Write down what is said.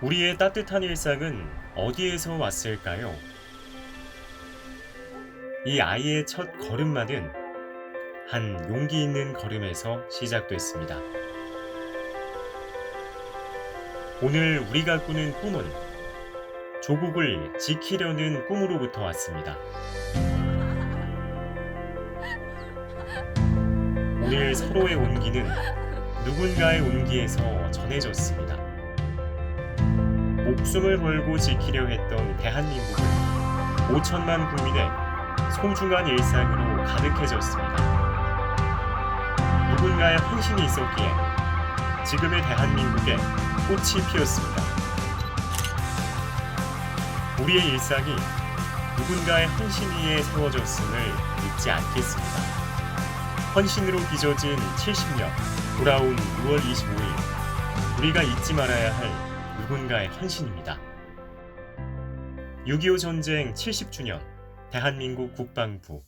우리의 따뜻한 일상은 어디에서 왔을까요? 이 아이의 첫 걸음마는 한 용기 있는 걸음에서 시작됐습니다. 오늘 우리가 꾸는 꿈은 조국을 지키려는 꿈으로부터 왔습니다. 오늘 서로의 온기는 누군가의 온기에서 전해졌습니다. 목숨을 걸고 지키려 했던 대한민국은 5천만 국민의 소중한 일상으로 가득해졌습니다. 누군가의 헌신이 있었기에 지금의 대한민국에 꽃이 피었습니다. 우리의 일상이 누군가의 헌신 위에 세워졌음을 잊지 않겠습니다. 헌신으로 빚어진 70년 돌아온 6월 25일 우리가 잊지 말아야 할 누군가의 헌신입니다. 6.25 전쟁 70주년 대한민국 국방부